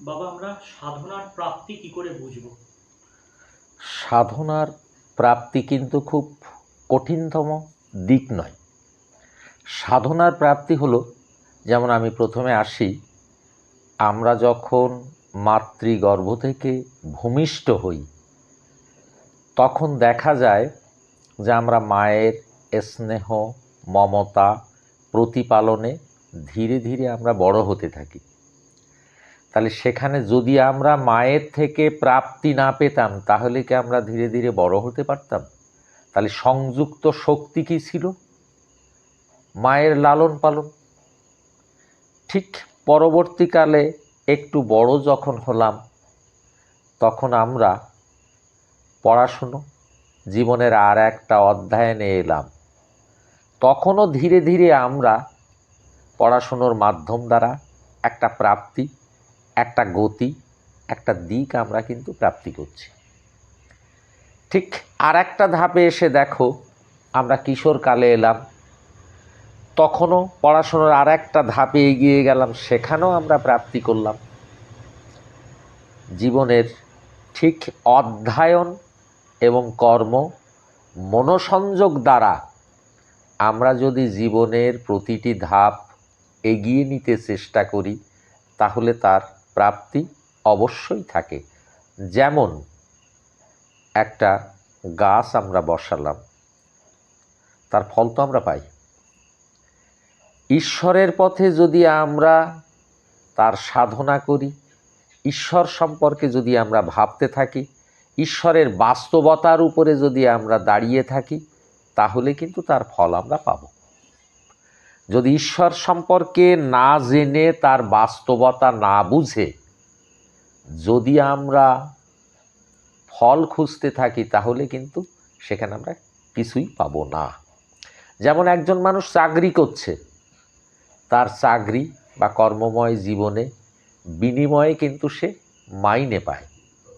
বাবা, আমরা সাধনার প্রাপ্তি কি করে বুঝব? সাধনার প্রাপ্তি কিন্তু খুব কঠিনতম দিক নয়। সাধনার প্রাপ্তি হলো, যেমন আমি প্রথমে আসি, আমরা যখন মাতৃগর্ভ থেকে ভূমিষ্ঠ হই, তখন দেখা যায় যে আমরা মায়ের স্নেহ, মমতা প্রতিপালনে ধীরে ধীরে আমরা বড় হতে থাকি। তাহলে সেখানে যদি আমরা মায়ের থেকে প্রাপ্তি না পেতাম, তাহলে কি আমরা ধীরে ধীরে বড় হতে পারতাম? তাহলে সংযুক্ত শক্তি কি ছিল? মায়ের লালন পালন। ঠিক পরবর্তীকালে একটু বড় যখন হলাম, তখন আমরা পড়াশুনো জীবনের আর একটা অধ্যয়নে এলাম। তখনও ধীরে ধীরে আমরা পড়াশুনোর মাধ্যম দ্বারা একটা প্রাপ্তি একটা গতি, একটা দিক আমরা কিন্তু প্রাপ্তি করছি। ঠিক আর একটা ধাপে এসে দেখো, আমরা কিশোরকালে এলাম। তখনও পড়াশোনার আর একটা ধাপে এগিয়ে গেলাম, সেখানেও আমরা প্রাপ্তি করলাম। জীবনের ঠিক অধ্যয়ন এবং কর্ম, মনোসংযোগ দ্বারা আমরা যদি জীবনের প্রতিটি ধাপ এগিয়ে নিতে চেষ্টা করি, তাহলে তার প্রাপ্তি অবশ্যই থাকে। যেমন একটা গাছ আমরা বসালাম, তার ফল তো আমরা পাই। ঈশ্বরের পথে যদি আমরা তার সাধনা করি, ঈশ্বর সম্পর্কে যদি আমরা ভাবতে থাকি, ঈশ্বরের বাস্তবতার উপরে যদি আমরা দাঁড়িয়ে থাকি, তাহলে কিন্তু তার ফল আমরা পাব। যদি ঈশ্বর সম্পর্কে না জেনে তার বাস্তবতা না বুঝে, যদি আমরা ফল খুঁজতে থাকি, তাহলে কিন্তু সেখানে আমরা কিছুই পাবো না। যেমন একজন মানুষ চাকরি করছে, তার চাকরি বা কর্মময় জীবনে বিনিময়ে কিন্তু সে মাইনে পায়,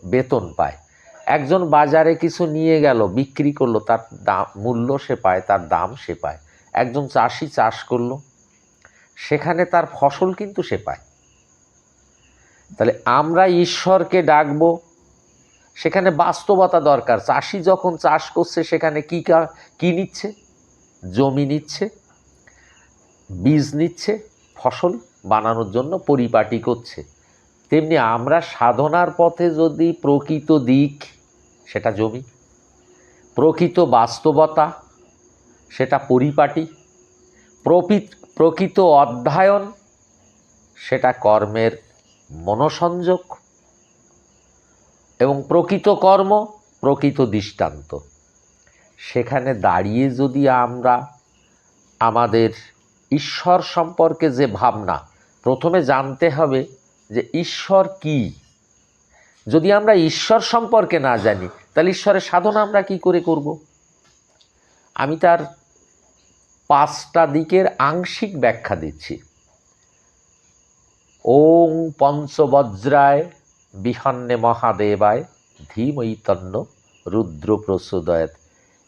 বেতন পায়। একজন বাজারে কিছু নিয়ে গেল, বিক্রি করল, তার দাম মূল্য সে পায়, তার দাম সে পায়। একজন চাষি চাষ করল, সেখানে তার ফসল কিন্তু সে পায়। তাহলে আমরা ঈশ্বরকে ডাকবো, সেখানে বাস্তবতা দরকার। চাষি যখন চাষ করছে, সেখানে কী কা- নিচ্ছে? জমি নিচ্ছে, বীজ নিচ্ছে, ফসল বানানোর জন্য পরিপাটি করছে। তেমনি আমরা সাধনার পথে যদি প্রকৃত দিক, সেটা জমি। প্রকৃত বাস্তবতা সেটা পরিপাটি প্রকৃত প্রকৃত অধ্যয়ন, সেটা কর্মের মনোসংযোগ এবং প্রকৃত কর্ম, প্রকৃত দৃষ্টান্ত। সেখানে দাঁড়িয়ে যদি আমরা আমাদের ঈশ্বর সম্পর্কে যে ভাবনা, প্রথমে জানতে হবে যে ঈশ্বর কি? যদি আমরা ঈশ্বর সম্পর্কে না জানি, তাহলে ঈশ্বরের সাধনা আমরা কি করে করব? আমি তার পাঁচটা দিকের আংশিক ব্যাখ্যা দিচ্ছি। ওং পঞ্চবজ্রায় বিহন্নে মহাদেবায় ধীমৈতন্য রুদ্র প্রসোদয়ত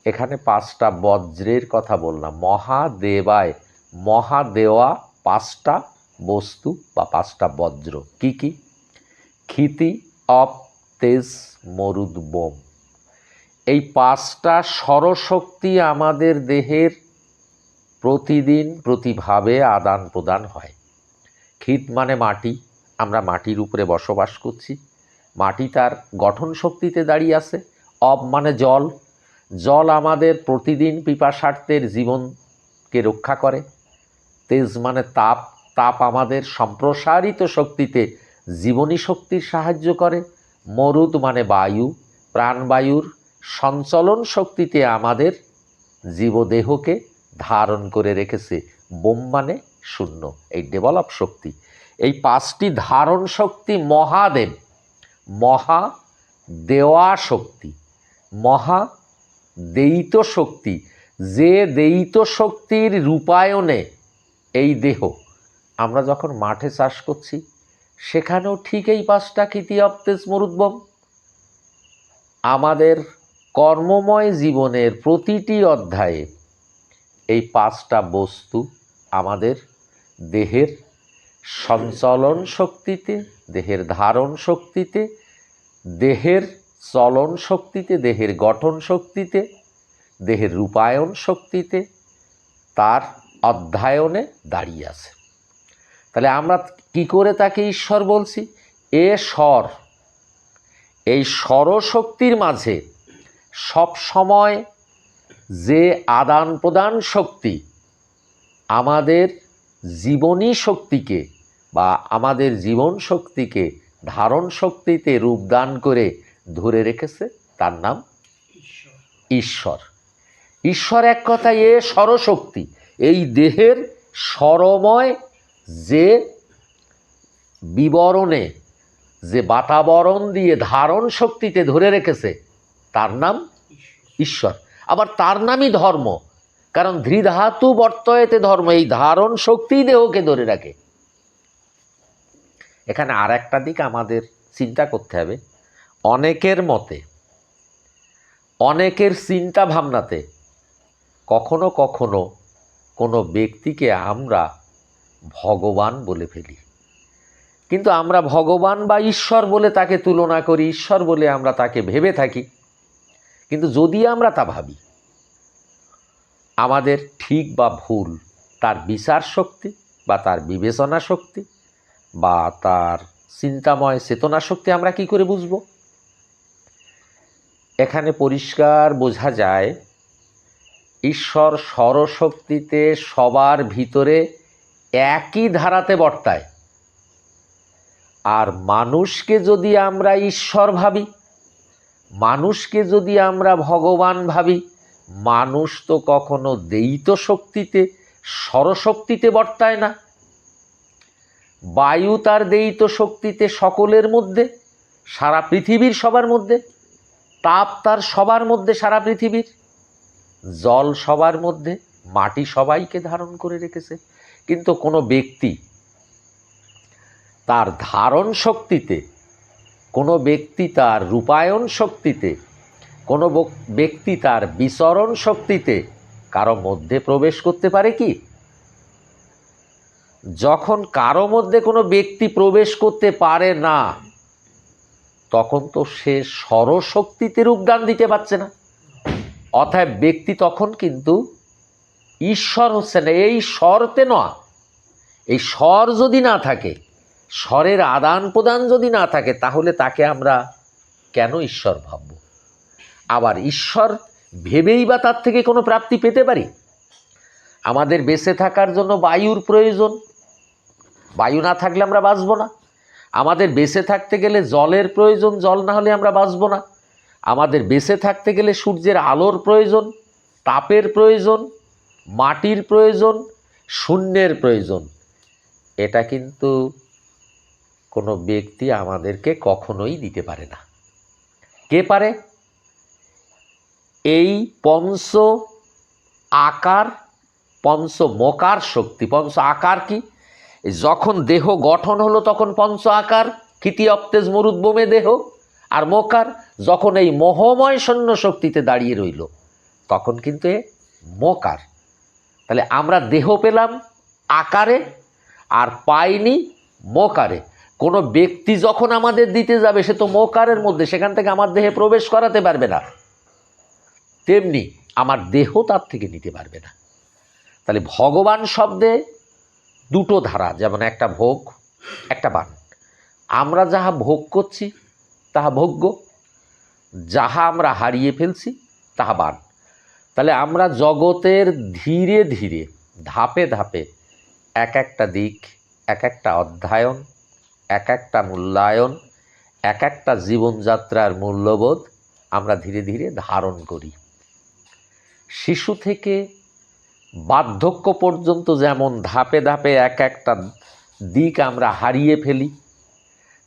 এখানে পাঁচটা বজ্রের কথা বললাম। মহাদেবায়, মহাদেওয়া পাঁচটা বস্তু বা পাঁচটা বজ্র। কি কি? ক্ষিতি, অপ, তেজ, মরুদ, বোম। এই পাঁচটা সরশক্তি আমাদের দেহের প্রতিদিন প্রতিভাবে আদান প্রদান হয়। ক্ষিত মানে মাটি। আমরা মাটির উপরে বসবাস করছি। মাটি তার গঠন শক্তিতে দাঁড়িয়ে আছে। অব মানে জল। জল আমাদের প্রতিদিন পিপাসার্থের জীবনকে রক্ষা করে। তেজ মানে তাপ। তাপ আমাদের সম্প্রসারিত শক্তিতে জীবনী শক্তির সাহায্য করে। মরুদ মানে বায়ু। প্রাণবায়ুর সঞ্চলন শক্তিতে আমাদের জীবদেহকে ধারণ করে রেখেছে, বোম মানে শূন্য, এই ডেভেলপ শক্তি। এই পাঁচটি ধারণ শক্তি মহাদেব, মহা দেওয়া শক্তি, মহা দেয়িত শক্তি, যে দেয়িত শক্তির রূপায়ণে এই দেহ। আমরা যখন মাঠে চাষ করছি, সেখানেও ঠিক এই পাঁচটা খ্যাতি অপ্তেজ মরুদ্বম আমাদের কর্মময় জীবনের প্রতিটি অধ্যায়ে এই পাঁচটা বস্তু আমাদের দেহের সঞ্চলন শক্তিতে, দেহের ধারণ শক্তিতে, দেহের চলন শক্তিতে, দেহের গঠন শক্তিতে, দেহের রূপায়ণ শক্তিতে তার অধ্যায়নে দাঁড়িয়ে আছে। তাহলে আমরা কি করে তাকে ঈশ্বর বলছি? এ স্বর, এই স্বরশক্তির মাঝে সব সময় যে আদান প্রদান শক্তি আমাদের জীবনী শক্তিকে বা আমাদের জীবন শক্তিকে ধারণ শক্তিতে রূপদান করে ধরে রেখেছে, তার নাম ঈশ্বর। ঈশ্বর এক কথায় এ স্বরশক্তি এই দেহের স্বরময় যে বিবরণে, যে বাতাবরণ দিয়ে ধারণ শক্তিতে ধরে রেখেছে, তার নাম ঈশ্বর। আবার তার নামই ধর্ম। কারণ ধৃধাতু বর্তয়েতে ধর্ম, এই ধারণ শক্তিই দেহকে ধরে রাখে। এখানে আর একটা দিক আমাদের চিন্তা করতে হবে। অনেকের মতে, অনেকের চিন্তা ভাবনাতে কখনো কখনো কোনো ব্যক্তিকে আমরা ভগবান বলে ফেলি। কিন্তু আমরা ভগবান বা ঈশ্বর বলে তাকে তুলনা করি, ঈশ্বর বলে আমরা তাকে ভেবে থাকি। কিন্তু যদি আমরা তা ভাবি, আমাদের ঠিক বা ভুল তার বিচার শক্তি বা তার বিবেচনা শক্তি বা তার চিন্তাময় চেতনা শক্তি আমরা কি করে বুঝব? এখানে পরিষ্কার বোঝা যায়, ঈশ্বর স্বরশক্তিতে সবার ভিতরে একই ধারাতে বর্তায়। আর মানুষকে যদি আমরা ঈশ্বর ভাবি মানুষকে যদি আমরা ভগবান ভাবি, মানুষ তো কখনো দেইত শক্তিতে, স্বরশক্তিতে বর্তায় না। বায়ু তার দেইত শক্তিতে সকলের মধ্যে, সারা পৃথিবীর সবার মধ্যে, তাপ তার সবার মধ্যে সারা পৃথিবীর, জল সবার মধ্যে, মাটি সবাইকে ধারণ করে রেখেছে। কিন্তু কোনো ব্যক্তি তার ধারণ শক্তিতে কোনো ব্যক্তি তার রূপায়ণ শক্তিতে, কোনো ব্যক্তি তার বিচরণ শক্তিতে কারও মধ্যে প্রবেশ করতে পারে কি? যখন কারও মধ্যে কোনো ব্যক্তি প্রবেশ করতে পারে না, তখন তো সে স্বরশক্তিতে রূপদান দিতে পারছে না। অতএব ব্যক্তি তখন কিন্তু ঈশ্বর হচ্ছে না, এই স্বরতে নয়। এই স্বর যদি না থাকে স্বরের আদান প্রদান যদি না থাকে, তাহলে তাকে আমরা কেন ঈশ্বর ভাবব? আবার ঈশ্বর ভেবেই বা তার থেকে কোনো প্রাপ্তি পেতে পারি? আমাদের বেঁচে থাকার জন্য বায়ুর প্রয়োজন। বায়ু না থাকলে আমরা বাঁচব না। আমাদের বেঁচে থাকতে গেলে জলের প্রয়োজন, জল না হলে আমরা বাঁচব না। আমাদের বেঁচে থাকতে গেলে সূর্যের আলোর প্রয়োজন, তাপের প্রয়োজন, মাটির প্রয়োজন, শূন্যের প্রয়োজন। এটা কিন্তু কোনো ব্যক্তি আমাদেরকে কখনোই দিতে পারে না। কে পারে? এই পঞ্চ আকার, পঞ্চ মকার শক্তি। পঞ্চ আকার কি? যখন দেহ গঠন হলো তখন পঞ্চ আকার, ক্ষিতি, অপ্তেজ মরুদ্বোমে দেহ। আর মকার যখন এই মোহময় সৈন্য শক্তিতে দাঁড়িয়ে রইল, তখন কিন্তু এ মকার। তাহলে আমরা দেহ পেলাম আকারে, আর পাইনি মোকারে। কোনো ব্যক্তি যখন আমাদের দিতে যাবে, সে তো মোকারের মধ্যে, সেখান থেকে আমার দেহে প্রবেশ করাতে পারবে না। তেমনি আমার দেহ তার থেকে নিতে পারবে না। তাহলে ভগবান শব্দে দুটো ধারা, যেমন একটা ভোগ, একটা বান। আমরা যাহা ভোগ করছি, তাহা ভোগ্য। যাহা আমরা হারিয়ে ফেলছি, তাহা বান। তাহলে আমরা জগতের ধীরে ধীরে, ধাপে ধাপে এক একটা দিক, এক একটা অধ্যয়ন এক একটা মূল্যায়ন, এক একটা জীবনযাত্রার মূল্যবোধ আমরা ধীরে ধীরে ধারণ করি। শিশু থেকে বার্ধক্য পর্যন্ত যেমন ধাপে ধাপে এক একটা দিক আমরা হারিয়ে ফেলি,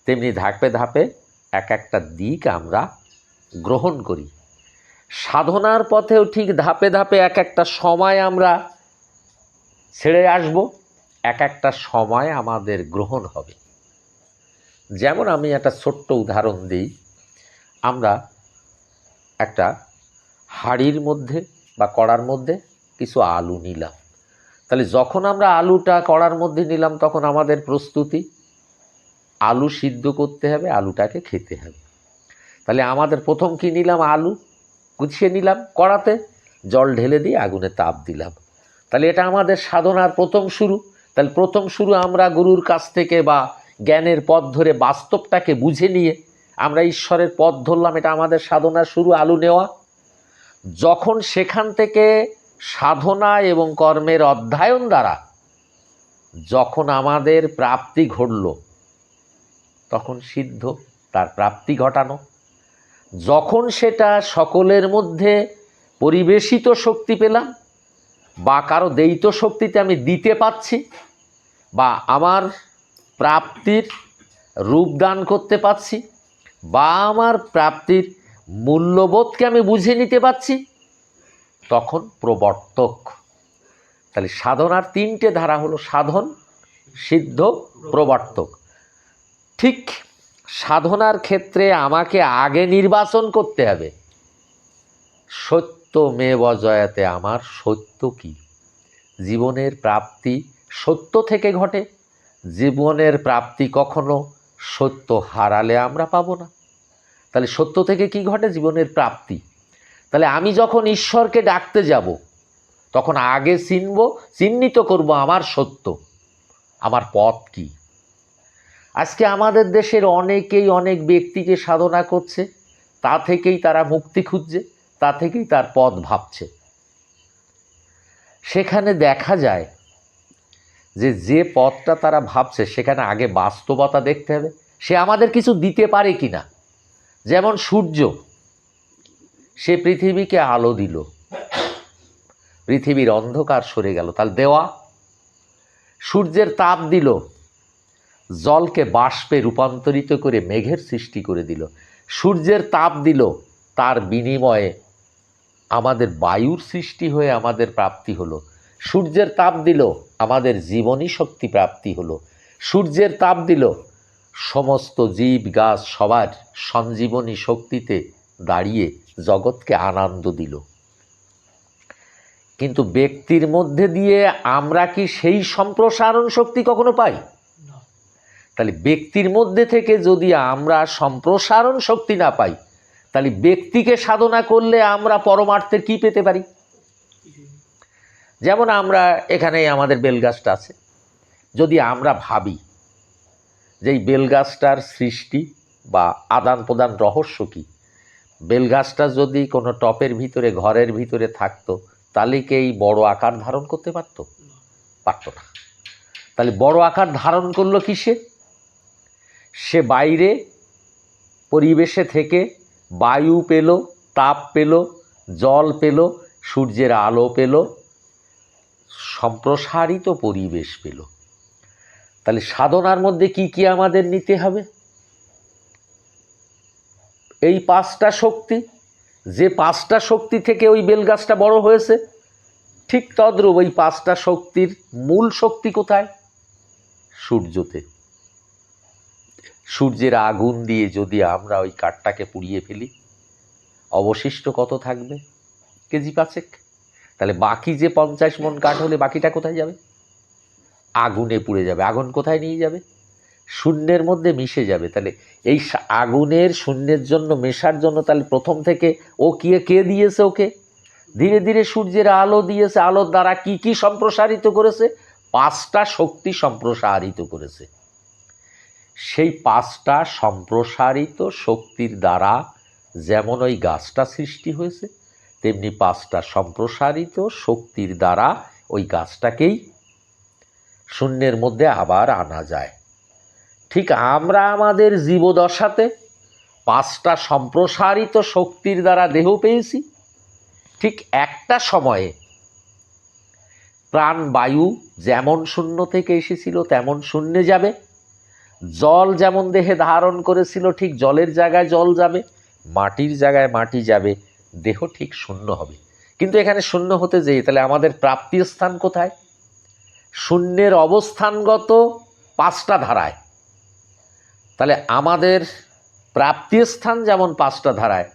তেমনি ধাপে ধাপে এক একটা দিক আমরা গ্রহণ করি। সাধনার পথেও ঠিক ধাপে ধাপে এক একটা সময় আমরা ছেড়ে আসব, এক একটা সময় আমাদের গ্রহণ হবে। যেমন আমি একটা ছোট্ট উদাহরণ দিই, আমরা একটা হাড়ির মধ্যে বা কড়ার মধ্যে কিছু আলু নিলাম। তাহলে যখন আমরা আলুটা কড়ার মধ্যে নিলাম, তখন আমাদের প্রস্তুতি, আলু সিদ্ধ করতে হবে, আলুটাকে খেতে হবে। তাহলে আমাদের প্রথম কি নিলাম? আলু গুছিয়ে নিলাম কড়াতে, জল ঢেলে দিয়ে আগুনে তাপ দিলাম। তাহলে এটা আমাদের সাধনার প্রথম শুরু। তাহলে প্রথম শুরু আমরা গুরুর কাছ থেকে বা জ্ঞানের পথ ধরে বাস্তবটাকে বুঝে নিয়ে আমরা ঈশ্বরের পথ ধরলাম, এটা আমাদের সাধনার শুরু, আলু নেওয়া। যখন সেখান থেকে সাধনা এবং কর্মের অধ্যয়ন দ্বারা যখন আমাদের প্রাপ্তি ঘটল, তখন সিদ্ধ তার প্রাপ্তি ঘটানো। যখন সেটা সকলের মধ্যে পরিবেশিত শক্তি পেলাম, বা কারও দেইত শক্তিতে আমি দিতে পাচ্ছি বা আমার প্রাপ্তির রূপদান করতে পাচ্ছি বা আমার প্রাপ্তির মূল্যবোধকে আমি বুঝে নিতে পারছি, তখন প্রবর্তক। তাহলে সাধনার তিনটে ধারা হলো সাধন, সিদ্ধ, প্রবর্তক। ঠিক সাধনার ক্ষেত্রে আমাকে আগে নির্বাচন করতে হবে। সত্য মে বজয়াতে আমার সত্য কি? জীবনের প্রাপ্তি সত্য থেকে ঘটে। জীবনের প্রাপ্তি কখনো সত্য হারালে আমরা পাবো না। তাহলে সত্য থেকে কি ঘটে জীবনের প্রাপ্তি? তাহলে আমি যখন ঈশ্বরকে ডাকতে যাব, তখন আগে চিনব, চিহ্নিত করব আমার সত্য। আমার পথ কি? আজকে আমাদের দেশের অনেকেই অনেক ব্যক্তিকে সাধনা করছে, তা থেকেই তারা মুক্তি খুঁজছে, তা থেকেই তার পথ ভাবছে। সেখানে দেখা যায় যে যে পথটা তারা ভাবছে, সেখানে আগে বাস্তবতা দেখতে হবে। সে আমাদের কিছু দিতে পারে কি না যেমন সূর্য, সে পৃথিবীকে আলো দিল। পৃথিবীর অন্ধকার সরে গেল। তার দেওয়া, সূর্যের তাপ দিল। জলকে বাষ্পে রূপান্তরিত করে মেঘের সৃষ্টি করে দিল। সূর্যের তাপ দিল, তার বিনিময়ে আমাদের বায়ুর সৃষ্টি হয়ে আমাদের প্রাপ্তি হলো। সূর্যের তাপ দিল আমাদের জীবনী শক্তি প্রাপ্তি হলো। সূর্যের তাপ দিল সমস্ত জীব গাছ সবার সঞ্জীবনী শক্তিতে দাঁড়িয়ে জগৎকে আনন্দ দিল। কিন্তু ব্যক্তির মধ্যে দিয়ে আমরা কি সেই সম্প্রসারণ শক্তি কখনো পাই? তাহলে ব্যক্তির মধ্যে থেকে যদি আমরা সম্প্রসারণ শক্তি না পাই তাহলে ব্যক্তিকে সাধনা করলে আমরা পরমার্থের কি পেতে পারি? যেমন আমরা এখানে আমাদের বেলগাছটা আছে। যদি আমরা ভাবি যে এই বেলগাছটার সৃষ্টি বা আদান প্রদান রহস্য কী বেলগাছটা যদি কোনো টপের ভিতরে, ঘরের ভিতরে থাকতো, তাহলে কি এই বড় আকার ধারণ করতে পারতো? পারতো না। তাহলে বড় আকার ধারণ করল কিসে? সে বাইরে পরিবেশে থেকে বায়ু পেল, তাপ পেল, জল পেল, সূর্যের আলো পেল সম্প্রসারিত পরিবেশ পেল। তাহলে সাধনার মধ্যে কি কি আমাদের নিতে হবে? এই পাঁচটা শক্তি, যে পাঁচটা শক্তি থেকে ওই বেলগাছটা বড় হয়েছে, ঠিক তদ্রূপ ওই পাঁচটা শক্তির মূল শক্তি কোথায়? সূর্যতে। সূর্যের আগুন দিয়ে যদি আমরা ওই কাঠটাকে পুড়িয়ে ফেলি, অবশিষ্ট কত থাকবে? কেজি পাঁচেক। তাহলে বাকি যে পঞ্চাশ মন কাঠ হলে বাকিটা কোথায় যাবে? আগুনে পুড়ে যাবে। আগুন কোথায় নিয়ে যাবে? শূন্যের মধ্যে মিশে যাবে। তাহলে এই আগুনের শূন্যের জন্য, মেশার জন্য তাহলে প্রথম থেকে ও কে কে দিয়েছে ওকে? ধীরে ধীরে সূর্যের আলো দিয়েছে। আলোর দ্বারা কি কি সম্প্রসারিত করেছে? পাঁচটা শক্তি সম্প্রসারিত করেছে। সেই পাঁচটা সম্প্রসারিত শক্তির দ্বারা যেমন ওই গাছটা সৃষ্টি হয়েছে তেমনি পাঁচটা সম্প্রসারিত শক্তির দ্বারা ওই গাছটাকেই শূন্যের মধ্যে আবার আনা যায়। ঠিক আমরা আমাদের জীবদশাতে পাঁচটা সম্প্রসারিত শক্তির দ্বারা দেহ পেয়েছি। ঠিক একটা সময়ে প্রাণ বায়ু যেমন শূন্য থেকে এসেছিল, তেমন শূন্যে যাবে। জল যেমন দেহে ধারণ করেছিল, ঠিক জলের জায়গায় জল যাবে, মাটির জায়গায় মাটি যাবে দেহ ঠিক শূন্য হবে। কিন্তু এখানে শূন্য হতে যেয়ে, তাহলে আমাদের প্রাপ্তির স্থান কোথায়? শূন্যের অবস্থানগত পাঁচটা ধারায়। তাহলে আমাদের প্রাপ্তি স্থান যেমন পাঁচটা ধারায়,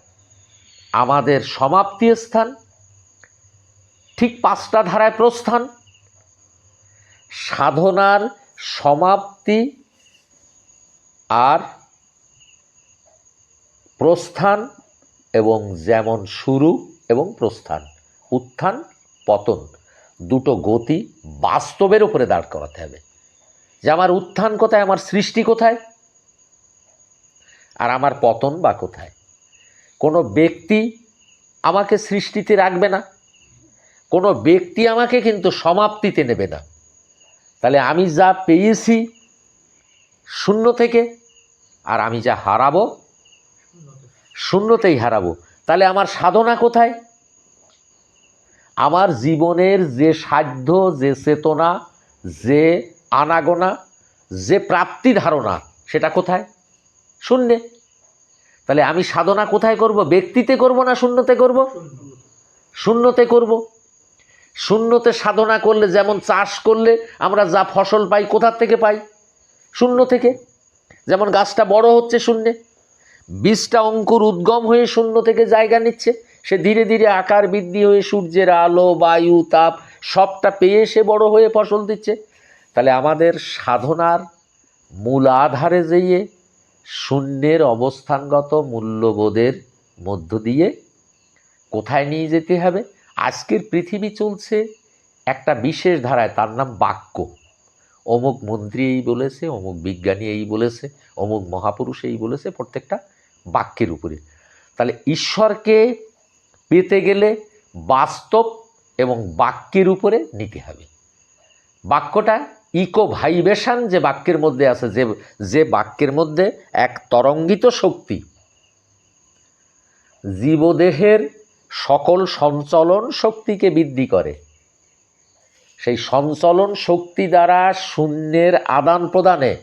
আমাদের সমাপ্তি স্থান ঠিক পাঁচটা ধারায় প্রস্থান। সাধনার সমাপ্তি আর প্রস্থান এবং যেমন শুরু এবং প্রস্থান, উত্থান, পতন, দুটো গতি বাস্তবের উপরে দাঁড় করাতে হবে। যে আমার উত্থান কোথায়, আমার সৃষ্টি কোথায়? আর আমার পতন বা কোথায়? কোনো ব্যক্তি আমাকে সৃষ্টিতে রাখবে না। কোনো ব্যক্তি আমাকে কিন্তু সমাপ্তিতে নেবে না। তাহলে আমি যা পেয়েছি শূন্য থেকে, আর আমি যা হারাবো শূন্যতেই হারাবো। তাহলে আমার সাধনা কোথায়? আমার জীবনের যে সাধ্য, যে চেতনা, যে আনাগোনা, যে প্রাপ্তি ধারণা, সেটা কোথায়? শূন্যে। তাহলে আমি সাধনা কোথায় করব? ব্যক্তিতে করব না শূন্যতে করব? শূন্যতে করব। শূন্যতে সাধনা করলে, যেমন চাষ করলে আমরা যা ফসল পাই, কোথার থেকে পাই? শূন্য থেকে। যেমন গাছটা বড় হচ্ছে শূন্যে। বীজটা অঙ্কুর উদ্গম হয়ে শূন্য থেকে জায়গা নিচ্ছে। সে ধীরে ধীরে আকার বৃদ্ধি হয়ে সূর্যের আলো, বায়ু, তাপ সবটা পেয়ে সে বড় হয়ে ফসল দিচ্ছে। তাহলে আমাদের সাধনার মূল আধারে যেয়ে শূন্যের অবস্থানগত মূল্যবোধের মধ্য দিয়ে কোথায় নিয়ে যেতে হবে? আজকের পৃথিবী চলছে একটা বিশেষ ধারায়, তার নাম বাক্য। অমুক মন্ত্রী এই বলেছে, অমুক বিজ্ঞানী এই বলেছে, অমুক মহাপুরুষ এই বলেছে, প্রত্যেকটা বাক্যের উপরে। তাহলে ঈশ্বরকে পেতে গেলে বাস্তব এবং বাক্যের উপরে নিতে হবে। বাক্যটা ইকো ভাইবেশন যে বাক্যের মধ্যে আছে, যে যে বাক্যের মধ্যে এক তরঙ্গিত শক্তি, জীবদেহের সকল সঞ্চলন শক্তিকে বৃদ্ধি করে। সেই সঞ্চলন শক্তি দ্বারা শূন্যের আদান প্রদানে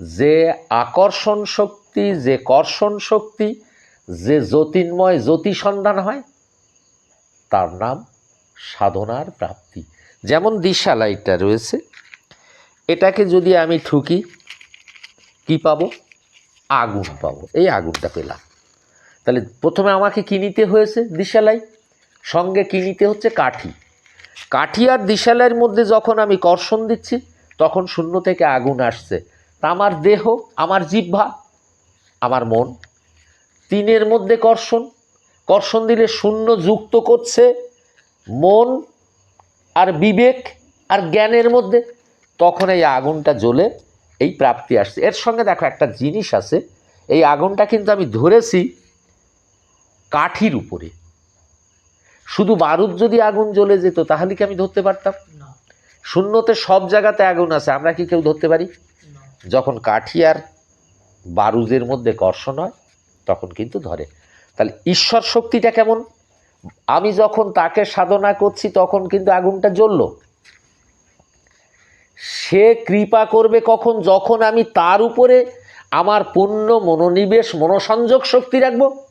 যে আকর্ষণ শক্তি যে কর্ষণ শক্তি, যে জ্যোতির্ময় জ্যোতি সন্ধান হয়, তার নাম সাধনার প্রাপ্তি। যেমন দিশালাইটা রয়েছে, এটাকে যদি আমি ঠুকি, কি পাবো? আগুন পাবো। এই আগুনটা পেলাম। তাহলে প্রথমে আমাকে কিনিতে হয়েছে দিশালাই? সঙ্গে কিনিতে হচ্ছে? কাঠি। কাঠি আর দিশালাইয়ের মধ্যে যখন আমি কর্ষণ দিচ্ছি, তখন শূন্য থেকে আগুন আসছে। তা আমার দেহ, আমার জিহ্বা আমার মন। তিনের মধ্যে কর্ষণ। কর্ষণ দিলে শূন্য যুক্ত করছে মন আর বিবেক আর জ্ঞানের মধ্যে। তখন এই আগুনটা জ্বলে এই প্রাপ্তি আসছে। এর সঙ্গে দেখো একটা জিনিস আছে। এই আগুনটা কিন্তু আমি ধরেছি কাঠির উপরে। শুধু বারুদ যদি আগুন জ্বলে যেত তাহলে কি আমি ধরতে পারতাম? শূন্যতে সব জায়গাতে আগুন আছে আমরা কি কেউ ধরতে পারি? যখন কাঠি আর বারুদের মধ্যে কর্ষণ হয় তখন কিন্তু ধরে। তাহলে ঈশ্বর শক্তিটা কেমন? আমি যখন তাকে সাধনা করছি, তখন কিন্তু আগুনটা জ্বলল। সে কৃপা করবে কখন? যখন আমি তার উপরে আমার পূর্ণ মনোনিবেশ, মনোসংযোগ শক্তি রাখব।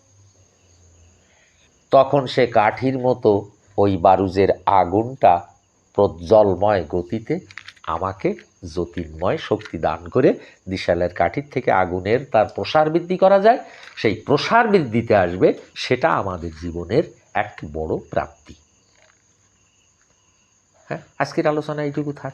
তখন সে কাঠির মতো ওই বারুজের আগুনটা প্রজ্জ্বলময় গতিতে আমাকে জ্যোতির্ময় শক্তি দান করে দিশালের কাঠির থেকে আগুনের তার প্রসার বৃদ্ধি করা যায়। সেই প্রসার বৃদ্ধিতে আসবে সেটা আমাদের জীবনের এক বড় প্রাপ্তি। হ্যাঁ আজকের আলোচনা এইটুকু থাক।